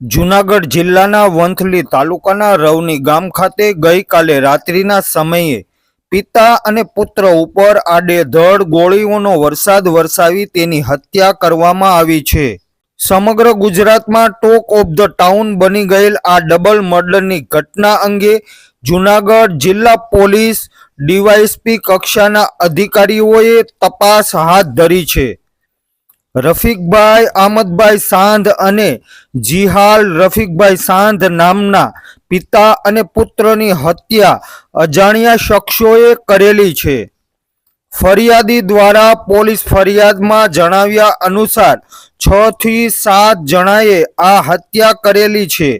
જૂનાગઢ જિલ્લાના વંથલી તાલુકાના રવની ગામ ખાતે ગઈકાલે રાત્રિના સમયે પિતા અને પુત્ર ઉપર આડેધડ ગોળીઓનો વરસાદ વરસાવી તેની હત્યા કરવામાં આવી છે. સમગ્ર ગુજરાતમાં ટોક ઓફ ધ ટાઉન બની ગયેલ આ ડબલ મર્ડરની ઘટના અંગે જૂનાગઢ જિલ્લા પોલીસ ડીવાયસપી કક્ષાના અધિકારીઓએ તપાસ હાથ ધરી છે. રફીકભાઈ આમદભાઈ સાંધ અને જીહાલ રફીકભાઈ સાંધ નામના પિતા અને પુત્રની હત્યા અજાણ્યા શખ્સોએ કરેલી છે. ફરિયાદી દ્વારા પોલીસ ફરિયાદમાં જણાવ્યા અનુસાર છ થી સાત જણાએ આ હત્યા કરેલી છે.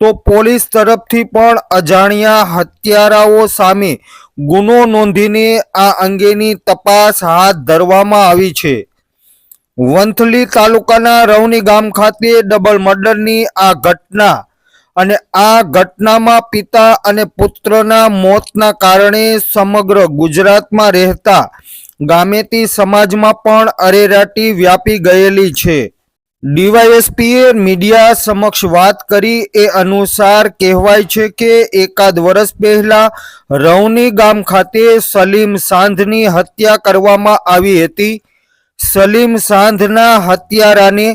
તો પોલીસ તરફથી પણ અજાણ્યા હત્યારાઓ સામે ગુનો નોંધીને આ અંગેની તપાસ હાથ ધરવામાં આવી છે. વંથલી તાલુકાના રવની ગામ ખાતે ડબલ મર્ડરની આ ઘટના અને આ ઘટનામાં પિતા અને પુત્રના મોતના કારણે સમગ્ર ગુજરાતમાં રહેતા ગામેતી સમાજમાં પણ અરેરાટી વ્યાપી ગયેલી છે. ડીવાયએસપીએ મીડિયા સમક્ષ વાત કરી એ અનુસાર કહેવાય છે કે એકાદ વર્ષ પહેલા રવની ગામ ખાતે સલીમ સાંધની હત્યા કરવામાં આવી હતી. સલીમ સાંધના હત્યારાને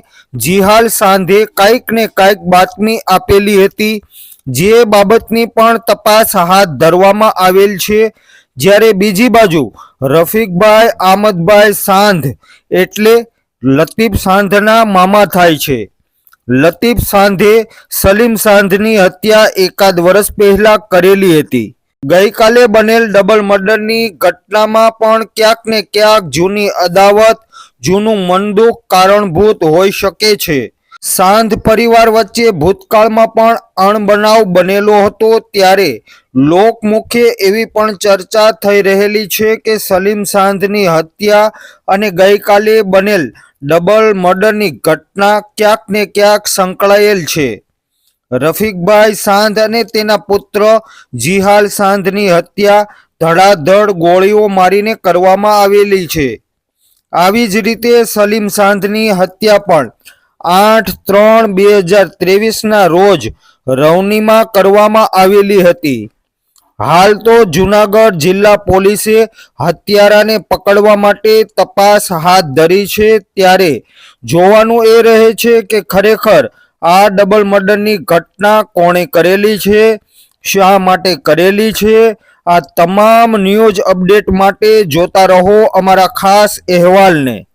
જીહાલ સાંધે કાંઈક ને કાંઈક બાતમી આપેલી હતી. જે બાબતની પણ તપાસ હાથ ધરવામાં આવેલ છે. જ્યારે બીજી બાજુ રફીકભાઈ આમદભાઈ સાંધ એટલે લતીફ સાંધના મામા થાય છે. લતીફ સાંધે સલીમ સાંધની હત્યા એકાદ વર્ષ પહેલા કરેલી હતી. ગઈકાલે બનેલ ડબલ મર્ડરની ઘટનામાં પણ ક્યાંક ને ક્યાંક જૂની અદાવત જૂનું મનદુખ કારણભૂત હોઈ શકે છે. સાંધ પરિવાર વચ્ચે ભૂતકાળમાં પણ અણબનાવ બનેલો હતો ત્યારે લોકમુખે એવી પણ ચર્ચા થઈ રહેલી છે કે સલીમ સાંધની હત્યા અને ગઈકાલે બનેલ ડબલ મર્ડરની ઘટના ક્યાંક ને ક્યાંક સંકળાયેલ છે. રફીકભાઈ સાંધ અને તેના પુત્ર જીહાલ સાંધની હત્યા ધડાધડ ગોળીઓ મારીને કરવામાં આવેલી છે. આવી જ રીતે સલીમ સાંધની હત્યા પણ આઠ ત્રણ બે હજાર ત્રેવીસના રોજ રવનીમાં કરવામાં આવેલી હતી. હાલ તો જુનાગઢ જિલ્લા પોલીસે હત્યારાને પકડવા માટે તપાસ હાથ ધરી છે ત્યારે જોવાનું એ રહે છે કે ખરેખર આ ડબલ મર્ડરની ઘટના કોણે કરેલી છે, શા માટે કરેલી છે આ તમામ ન્યૂઝ અપડેટ માટે જોતા રહો અમારા ખાસ અહેવાલને.